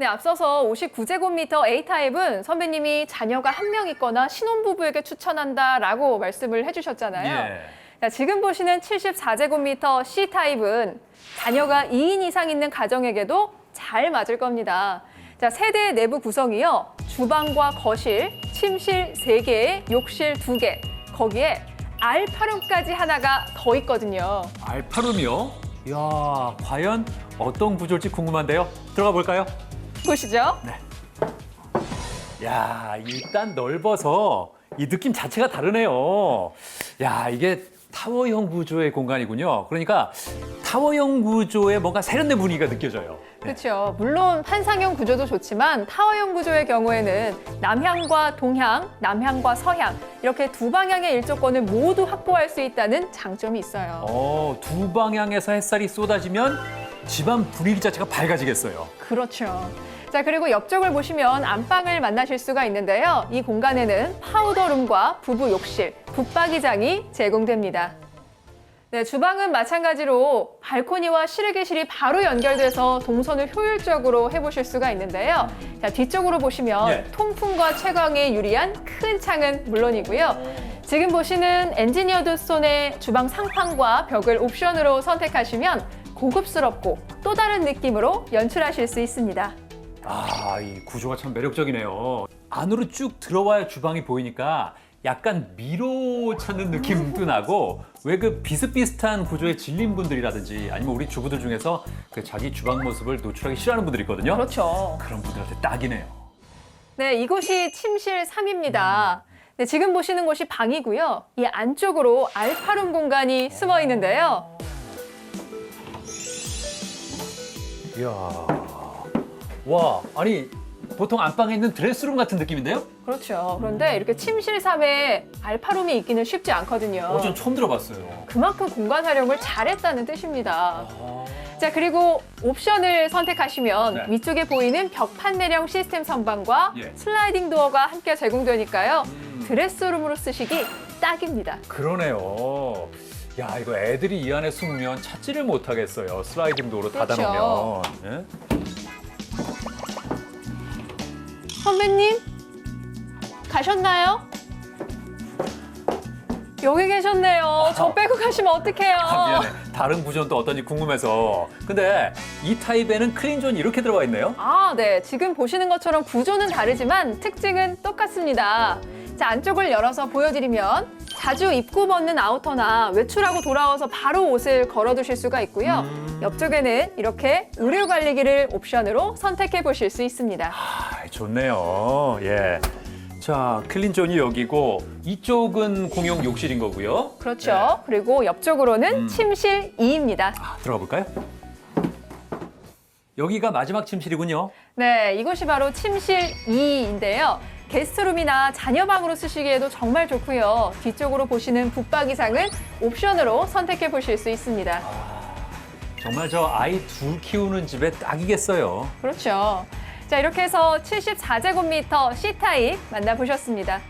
네, 앞서서 59제곱미터 A타입은 선배님이 자녀가 한 명 있거나 신혼부부에게 추천한다라고 말씀을 해주셨잖아요. 예. 자, 지금 보시는 74제곱미터 C타입은 자녀가 2인 이상 있는 가정에게도 잘 맞을 겁니다. 자, 세대 내부 구성이요. 주방과 거실, 침실 3개, 욕실 2개, 거기에 알파룸까지 하나가 더 있거든요. 알파룸이요? 이야, 과연 어떤 구조일지 궁금한데요. 들어가 볼까요? 보시죠. 야, 일단 넓어서 이 느낌 자체가 다르네요. 야, 이게 타워형 구조의 공간이군요. 그러니까 타워형 구조의 뭔가 세련된 분위기가 느껴져요. 네. 그렇죠. 물론 환상형 구조도 좋지만 타워형 구조의 경우에는 남향과 동향, 남향과 서향 이렇게 두 방향의 일조권을 모두 확보할 수 있다는 장점이 있어요. 어, 두 방향에서 햇살이 쏟아지면 집안 분위기 자체가 밝아지겠어요. 그렇죠. 자, 그리고 옆쪽을 보시면 안방을 만나실 수가 있는데요. 이 공간에는 파우더룸과 부부 욕실, 붙박이장이 제공됩니다. 네, 주방은 마찬가지로 발코니와 실외기실이 바로 연결돼서 동선을 효율적으로 해보실 수가 있는데요. 자, 뒤쪽으로 보시면 예. 통풍과 채광에 유리한 큰 창은 물론이고요. 지금 보시는 엔지니어드 손의 주방 상판과 벽을 옵션으로 선택하시면 고급스럽고 또 다른 느낌으로 연출하실 수 있습니다. 아, 이 구조가 참 매력적이네요. 안으로 쭉 들어와야 주방이 보이니까 약간 미로 찾는 느낌도 나고 왜 그 비슷비슷한 구조에 질린 분들이라든지 아니면 우리 주부들 중에서 그 자기 주방 모습을 노출하기 싫어하는 분들이 있거든요. 그렇죠. 그런 분들한테 딱이네요. 네, 이곳이 침실 3입니다. 네, 지금 보시는 곳이 방이고요. 이 안쪽으로 알파룸 공간이 숨어 있는데요. 이야. 와, 아니 보통 안방에 있는 드레스룸 같은 느낌인데요? 그렇죠. 그런데 이렇게 침실 3에 알파룸이 있기는 쉽지 않거든요. 어, 전 처음 들어봤어요. 그만큼 공간 활용을 잘했다는 뜻입니다. 아, 자, 그리고 옵션을 선택하시면 네. 위쪽에 보이는 벽 판매령 시스템 선반과 예. 슬라이딩 도어가 함께 제공되니까요. 음. 드레스룸으로 쓰시기 딱입니다. 그러네요. 야, 이거 애들이 이 안에 숨으면 찾지를 못하겠어요. 슬라이딩 도어로 그렇죠. 닫아놓으면. 예? 선배님 가셨나요? 여기 계셨네요. 저 빼고 가시면 어떡해요? 아, 미안해. 다른 구조는 또 어떤지 궁금해서. 근데 이 타입에는 클린존이 이렇게 들어가 있네요. 아, 네. 지금 보시는 것처럼 구조는 다르지만 특징은 똑같습니다. 자, 안쪽을 열어서 보여드리면 자주 입고 벗는 아우터나 외출하고 돌아와서 바로 옷을 걸어두실 수가 있고요. 음. 옆쪽에는 이렇게 의류 관리기를 옵션으로 선택해 보실 수 있습니다. 아, 좋네요. 예. 자, 클린존이 여기고 이쪽은 공용 욕실인 거고요. 그렇죠. 네. 그리고 옆쪽으로는 음. 침실 2입니다. 아, 들어가 볼까요? 여기가 마지막 침실이군요. 네, 이곳이 바로 침실 2인데요. 게스트룸이나 자녀방으로 쓰시기에도 정말 좋고요. 뒤쪽으로 보시는 붙박이장은 옵션으로 선택해 보실 수 있습니다. 정말 저 아이 둘 키우는 집에 딱이겠어요. 그렇죠. 자, 이렇게 해서 74제곱미터 C타입 만나보셨습니다.